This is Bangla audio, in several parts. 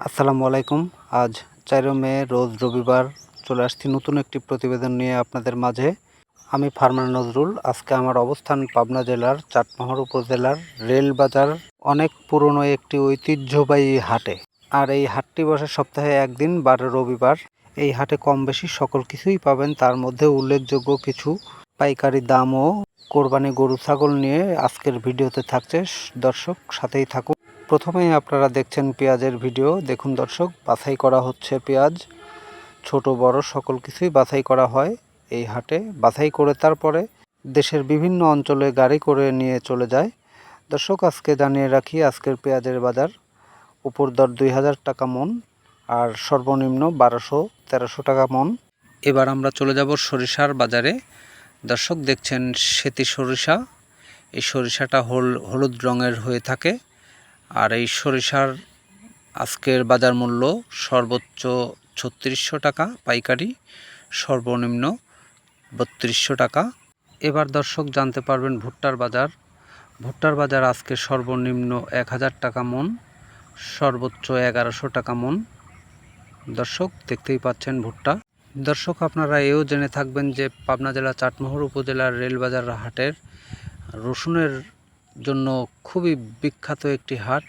আসসালামু আলাইকুম। আজ চারো মে, রোজ রবিবার চলে আসছি নতুন একটি প্রতিবেদন নিয়ে আপনাদের মাঝে। আমি ফার্মার নজরুল। আজকে আমার অবস্থান পাবনা জেলার চাটমোহর উপজেলার রেল বাজার অনেক পুরনো একটি ঐতিহ্যবাহী হাটে। আর এই হাটটি বসে সপ্তাহে একদিন, বার রবিবার। এই হাটে কম বেশি সকল কিছুই পাবেন। তার মধ্যে উল্লেখযোগ্য কিছু। পাইকারি দাম ও কোরবানি গরু, ছাগল নিয়ে আজকের ভিডিওতে থাকছে। দর্শক সাথেই থাকুন। প্রথমেই আপনারা দেখছেন পেঁয়াজের ভিডিও। দেখুন দর্শক, বাছাই করা হচ্ছে পেঁয়াজ। ছোট, বড়, সকল কিছুই বাছাই করা হয় এই হাটে। বাছাই করে তারপরে দেশের বিভিন্ন অঞ্চলে গাড়ি করে নিয়ে চলে যায়। দর্শক, আজকে জানিয়ে রাখি, আজকের পেঁয়াজের বাজার উপর দর দুই হাজার টাকা মন আর সর্বনিম্ন বারোশো, তেরোশো টাকা মন। এবার আমরা চলে যাব সরিষার বাজারে। দর্শক, দেখছেন সেতি সরিষা। এই সরিষাটা হল হলুদ রঙের হয়ে থাকে। আর এই সরিষার আজকের বাজার মূল্য সর্বোচ্চ ছত্রিশশো টাকা, পাইকারি সর্বনিম্ন বত্রিশশো টাকা। এবার দর্শক জানতে পারবেন ভুট্টার বাজার। ভুট্টার বাজার আজকে সর্বনিম্ন এক হাজার টাকা মন, সর্বোচ্চ এগারোশো টাকা মন। দর্শক দেখতেই পাচ্ছেন ভুট্টা। দর্শক আপনারা এও জেনে থাকবেন যে পাবনা জেলা চাটমোহর উপজেলার রেলবাজার হাটের রসুনের জন্য খুবই বিখ্যাত একটি হাট।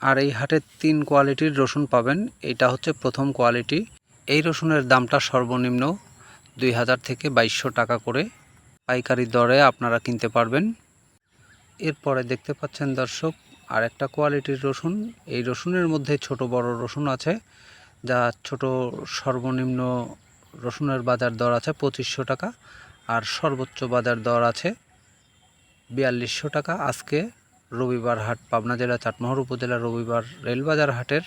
আর এই হাটে তিন কোয়ালিটির রসুন পাবেন। এটা হচ্ছে প্রথম কোয়ালিটি। এই রসুনের দামটা সর্বনিম্ন দুই হাজার থেকে বাইশশো টাকা করে পাইকারি দরে আপনারা কিনতে পারবেন। এরপরে দেখতে পাচ্ছেন দর্শক আর একটা কোয়ালিটির রসুন। এই রসুনের মধ্যে ছোট বড় রসুন আছে, যা ছোট সর্বনিম্ন রসুনের বাজার দর আছে পঁচিশশো টাকা, আর সর্বোচ্চ বাজার দর আছে বিয়াল্লিশশো টাকা আজকে রবিবার হাট, পাবনা জেলা, চাটমোহর উপজেলা রবিবার রেলবাজার হাটের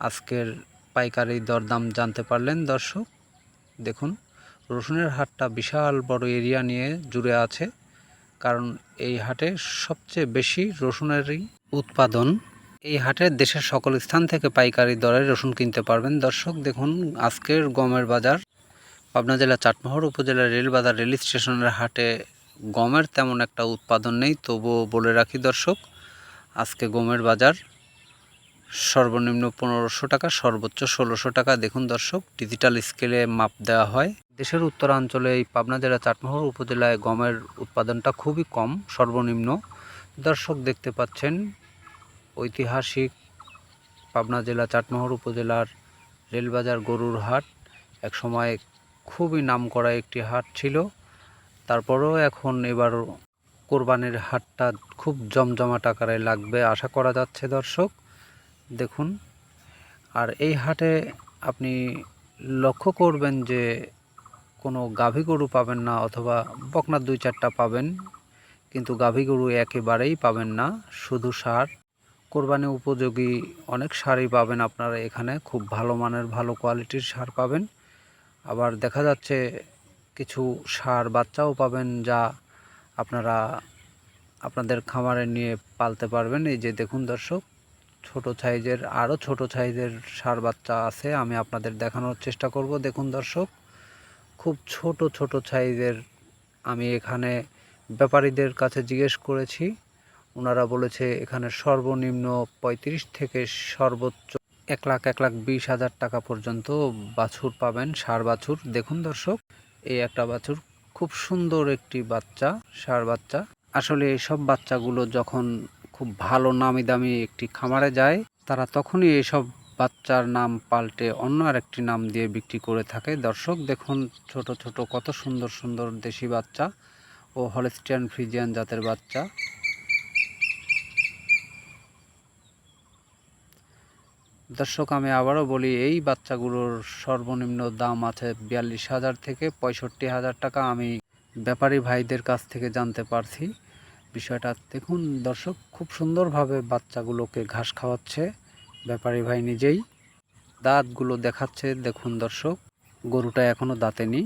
আজকের পাইকারি দরদাম জানতে পারলেন দর্শক। দেখুন, রসুনের হাটটা বিশাল বড় এরিয়া নিয়ে জুড়ে আছে, কারণ এই হাটে সবচেয়ে বেশি রসুনেরই উৎপাদন। এই হাটে দেশের সকল স্থান থেকে পাইকারি দরে রসুন কিনতে পারবেন। দর্শক, দেখুন, আজকের গমের বাজার, পাবনা জেলা, চাটমোহর উপজেলার রেলবাজার রেল স্টেশনের হাটে গমের তেমন একটা উৎপাদন নেই, তবুও বলে রাখি দর্শক, আজকে গমের বাজার সর্বনিম্ন পনেরোশো টাকা, সর্বোচ্চ ষোলোশো টাকা। দেখুন দর্শক ডিজিটাল স্কেলে মাপ দেওয়া হয়। দেশের উত্তরাঞ্চলে এই পাবনা জেলা চাটমোহর উপজেলায় গমের উৎপাদনটা খুবই কম, সর্বনিম্ন। দর্শক দেখতে পাচ্ছেন, ঐতিহাসিক পাবনা জেলা চাটমোহর উপজেলার রেলবাজার গরুর হাট, একসময় খুবই নামকরা একটি হাট ছিল। তারপরেও এখন এবার কোরবানির হাটটা খুব জমজমাট আকারে লাগবে, আশা করা যাচ্ছে দর্শক। দেখুন, আর এই হাটে আপনি লক্ষ্য করবেন যে কোনো গাভী গরু পাবেন না অথবা বকনার দুই চারটা পাবেন, কিন্তু গাভী গরু একেবারেই পাবেন না। শুধু সার। কোরবানি উপযোগী অনেক সারই পাবেন আপনারা এখানে, খুব ভালো মানের, ভালো কোয়ালিটির সার পাবেন। আবার দেখা যাচ্ছে কিছু সার বাচ্চাও পাবেন যা আপনারা আপনাদের খামারে নিয়ে পালতে পারবেন। এই যে দেখুন দর্শক, ছোট সাইজের আরও ছোট সাইজের সার বাচ্চা আছে, আমি আপনাদের দেখানোর চেষ্টা করব। দেখুন দর্শক, খুব ছোট ছোট সাইজের আমি এখানে ব্যাপারীদের কাছে জিজ্ঞেস করেছি। ওনারা বলেছে এখানে সর্বনিম্ন পঁয়ত্রিশ থেকে সর্বোচ্চ এক লাখ এক লাখ বিশ হাজার টাকা পর্যন্ত বাছুর পাবেন, সার বাছুর। দেখুন দর্শক এই একটা বাছুর খুব সুন্দর একটি বাচ্চা, সার বাচ্চা। আসলে এইসব বাচ্চাগুলো যখন খুব ভালো নামি দামি একটি খামারে যায়, তারা তখনই এইসব বাচ্চার নাম পাল্টে অন্য আরেকটি নাম দিয়ে বিক্রি করে থাকে। দর্শক, দেখুন ছোট ছোট কত সুন্দর সুন্দর দেশি বাচ্চা ও হলেস্টিয়ান ফ্রিজিয়ান জাতের বাচ্চা। দর্শক, আমি আবারও বলি, এই বাচ্চাগুলোর সর্বনিম্ন দাম আছে বিয়াল্লিশ হাজার থেকে পঁয়ষট্টি হাজার টাকা। আমি ব্যাপারী ভাইদের কাছ থেকে জানতে পারছি। বিষয়টা দেখুন, দর্শক, খুব সুন্দরভাবে বাচ্চাগুলোকে ঘাস খাওয়াচ্ছে ব্যাপারী ভাই নিজেই। দাঁতগুলো দেখাচ্ছে, দেখুন দর্শক, গরুটা এখনও দাঁতে দাঁতেনি।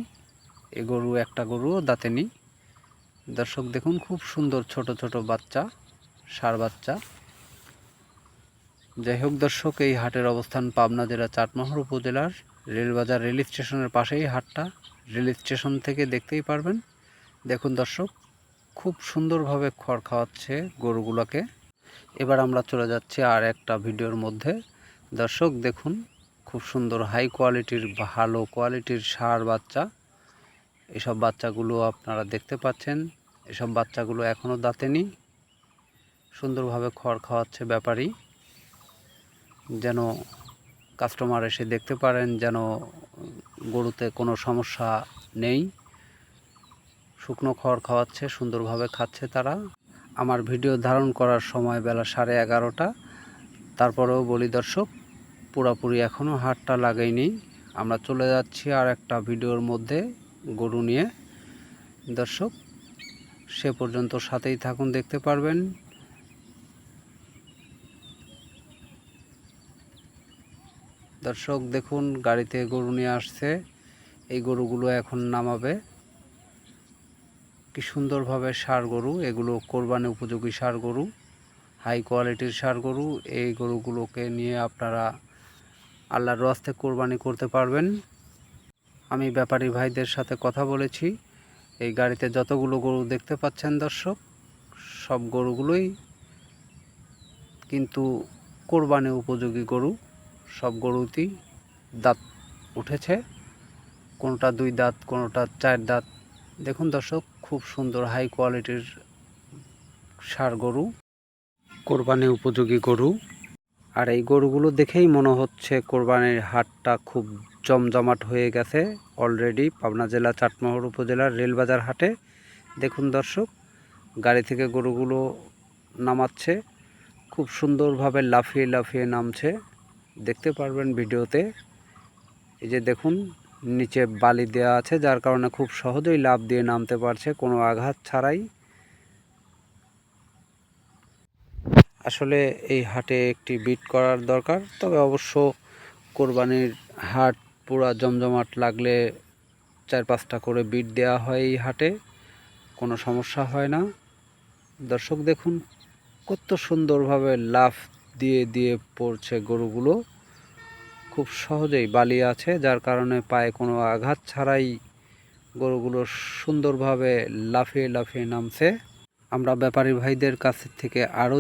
এ গরু, একটা গরুও দাঁতেনি। দর্শক, দেখুন, খুব সুন্দর ছোট ছোট বাচ্চা, সার বাচ্চা। যাই হোক দর্শক, এই হাটের অবস্থান পাবনা জেলা চাটমোহর উপজেলার রেলবাজার রেল স্টেশনের পাশেই হাটটা। রেল স্টেশন থেকে দেখতেই পারবেন। দেখুন দর্শক, খুব সুন্দরভাবে খড় খাওয়াচ্ছে গরুগুলোকে। এবার আমরা চলে যাচ্ছি আর একটা ভিডিওর মধ্যে। দর্শক, দেখুন, খুব সুন্দর হাই কোয়ালিটির ভালো কোয়ালিটির সার বাচ্চা। এসব বাচ্চাগুলো আপনারা দেখতে পাচ্ছেন। এসব বাচ্চাগুলো এখনও দাঁতেনি। সুন্দরভাবে খড় খাওয়াচ্ছে ব্যাপারী। যেন কাস্টমার এসে দেখতে পারেন যেন গরুতে কোনো সমস্যা নেই। শুকনো খড় খাওয়াচ্ছে, সুন্দরভাবে খাচ্ছে তারা। আমার ভিডিও ধারণ করার সময় বেলা সাড়ে এগারোটা। তারপরেও বলি দর্শক, পুরাপুরি এখনও হাটটা লাগাইনি। আমরা চলে যাচ্ছি আর একটা ভিডিওর মধ্যে গরু নিয়ে। দর্শক, সে পর্যন্ত সাথেই থাকুন, দেখতে পারবেন। দর্শক, দেখুন, গাড়িতে গরু নিয়ে আসছে। এই গরুগুলো এখন নামাবে। কি সুন্দরভাবে সার গরু, এগুলো কোরবানি উপযোগী সার গরু, হাই কোয়ালিটির সার গরু। এই গরুগুলোকে নিয়ে আপনারা আল্লাহর রাস্তে কোরবানি করতে পারবেন। আমি ব্যাপারী ভাইদের সাথে কথা বলেছি। এই গাড়িতে যতগুলো গরু দেখতে পাচ্ছেন দর্শক, সব গরুগুলোই কিন্তু কোরবানি উপযোগী গরু। সব গরুতেই দাঁত উঠেছে। কোনোটা দুই দাঁত, কোনোটা চার দাঁত। দেখুন দর্শক, খুব সুন্দর হাই কোয়ালিটির সার গরু। কোরবানি উপযোগী গরু। আর এই গরুগুলো দেখেই মনে হচ্ছে কোরবানির হাটটা খুব জমজমাট হয়ে গেছে। অলরেডি পাবনা জেলা, চাটমোহর উপজেলার রেলবাজার হাটে। দেখুন দর্শক, গাড়ি থেকে গরুগুলো নামাচ্ছে। খুব সুন্দরভাবে লাফিয়ে লাফিয়ে নামছে। দেখতে পারবেন ভিডিওতে। এই যে দেখুন, নিচে বালি দেওয়া আছে, যার কারণে খুব সহজেই লাভ দিয়ে নামতে পারছে, কোনো আঘাত ছাড়াই। আসলে এই হাটে একটি বিট করার দরকার, তবে অবশ্য কোরবানির হাট পুরা জমজমাট লাগলে চার পাঁচটা করে বিট দেওয়া হয় এই হাটে, কোনো সমস্যা হয় না। দর্শক দেখুন, কত সুন্দরভাবে লাফ দিয়ে দিয়ে পড়ছে গরুগুলো। খুব সহজেই বালি আছে, যার কারণে পায়ে কোনো আঘাত ছাড়াই গরুগুলো সুন্দরভাবে লাফিয়ে লাফিয়ে নামছে। আমরা ব্যাপারী ভাইদের কাছ থেকে আরও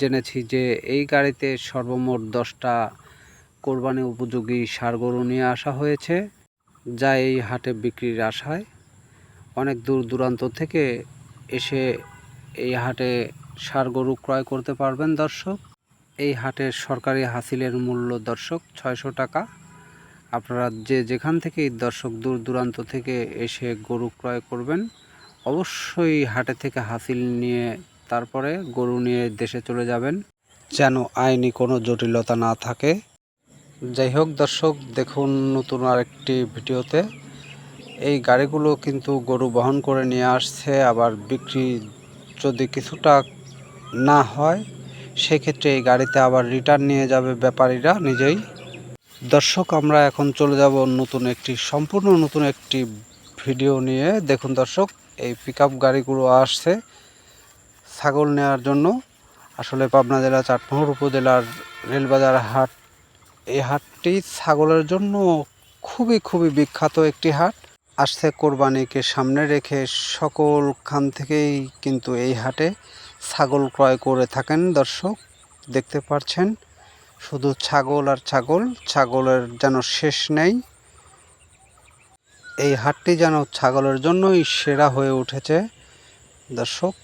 জেনেছি যে এই গাড়িতে সর্বমোট দশটা কোরবানি উপযোগী সার গরু নিয়ে আসা হয়েছে, যা এই হাটে বিক্রির আশায়। অনেক দূর দূরান্ত থেকে এসে এই হাটে সার গরু ক্রয় করতে পারবেন দর্শক। এই হাটের সরকারি হাসিলের মূল্য দর্শক ছয়শো টাকা। আপনারা যে যেখান থেকেই দর্শক দূর দূরান্ত থেকে এসে গরু ক্রয় করবেন, অবশ্যই হাটে থেকে হাসিল নিয়ে তারপরে গরু নিয়ে দেশে চলে যাবেন, যেন আইনি কোনো জটিলতা না থাকে। যাই হোক দর্শক, দেখুন নতুন আরেকটি ভিডিওতে। এই গাড়িগুলো কিন্তু গরু বহন করে নিয়ে আসছে, আবার বিক্রি যদি কিছুটা না হয় সেক্ষেত্রে এই গাড়িতে আবার রিটার্ন নিয়ে যাবে ব্যাপারীরা নিজেই। দর্শক, আমরা এখন চলে যাব নতুন একটি, সম্পূর্ণ নতুন একটি ভিডিও নিয়ে। দেখুন দর্শক, এই পিক গাড়িগুলো আসছে ছাগল নেওয়ার জন্য। আসলে পাবনা জেলা চাটমোহর উপজেলার রেলবাজার হাট, এই হাটটি ছাগলের জন্য খুবই খুবই বিখ্যাত একটি হাট। আসছে কোরবানিকে সামনে রেখে সকল খান থেকেই কিন্তু এই হাটে ছাগল ক্রয় করে থাকেন দর্শক, দেখতে পাচ্ছেন শুধু ছাগল আর ছাগল, ছাগলের যেন শেষ নেই। এই হাটটি যেন ছাগলের জন্যই সেরা হয়ে উঠেছে। দর্শক,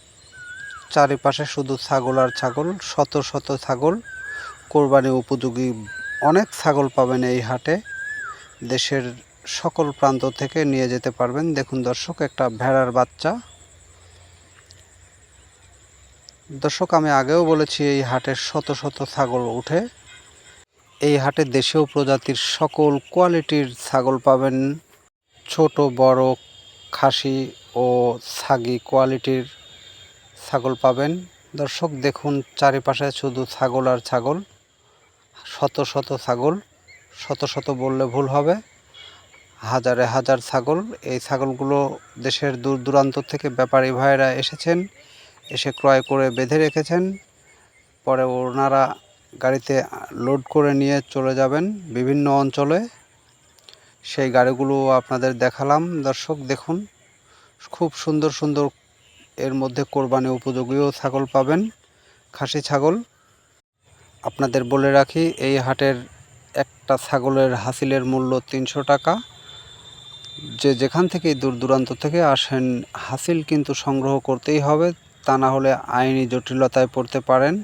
চারিপাশে শুধু ছাগল আর ছাগল, শত শত ছাগল, কোরবানি উপযোগী অনেক ছাগল পাবেন এই হাটে। দেশের সকল প্রান্ত থেকে নিয়ে যেতে পারবেন। দেখুন দর্শক, একটা ভেড়ার বাচ্চা। দর্শক, আমি আগেও বলেছি, এই হাটে শত শত ছাগল উঠে এই হাটে দেশীয় প্রজাতির সকল কোয়ালিটির ছাগল পাবেন। ছোট, বড়, খাসি ও ছাগি কোয়ালিটির ছাগল পাবেন। দর্শক, দেখুন, চারিপাশে শুধু ছাগল আর ছাগল। শত শত ছাগল, শত শত বললে ভুল হবে। হাজারে হাজার ছাগল। এই ছাগলগুলো দেশের দূর দূরান্ত থেকে ব্যাপারী ভাইয়েরা এসেছেন। এসে ক্রয় করে বেঁধে রেখেছেন। পরে ওনারা গাড়িতে লোড করে নিয়ে চলে যাবেন বিভিন্ন অঞ্চলে। সেই গাড়িগুলো আপনাদের দেখালাম। দর্শক, দেখুন, খুব সুন্দর সুন্দর এর মধ্যে কোরবানি উপযোগীও ছাগল পাবেন, খাসি ছাগল। আপনাদের বলে রাখি, এই হাটের একটা ছাগলের হাসিলের মূল্য তিনশো টাকা। যে যেখান থেকেই দূর দূরান্ত থেকে আসেন, হাসিল কিন্তু সংগ্রহ করতেই হবে। তা না হলে আইনি জটিলতায় পড়তে পারেন।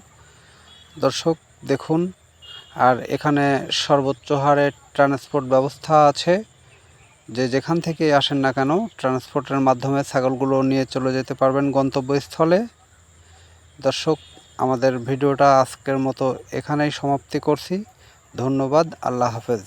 দর্শক, দেখুন, আর এখানে সর্বোচ্চ হারে ট্রান্সপোর্ট ব্যবস্থা আছে। যে যেখান থেকে আসেন না কেন, ট্রান্সপোর্টের মাধ্যমে ছাগলগুলো নিয়ে চলে যেতে পারবেন গন্তব্যস্থলে। দর্শক, আমাদের ভিডিওটা আজকের মতো এখানেই সমাপ্তি করছি। ধন্যবাদ, আল্লাহ হাফেজ।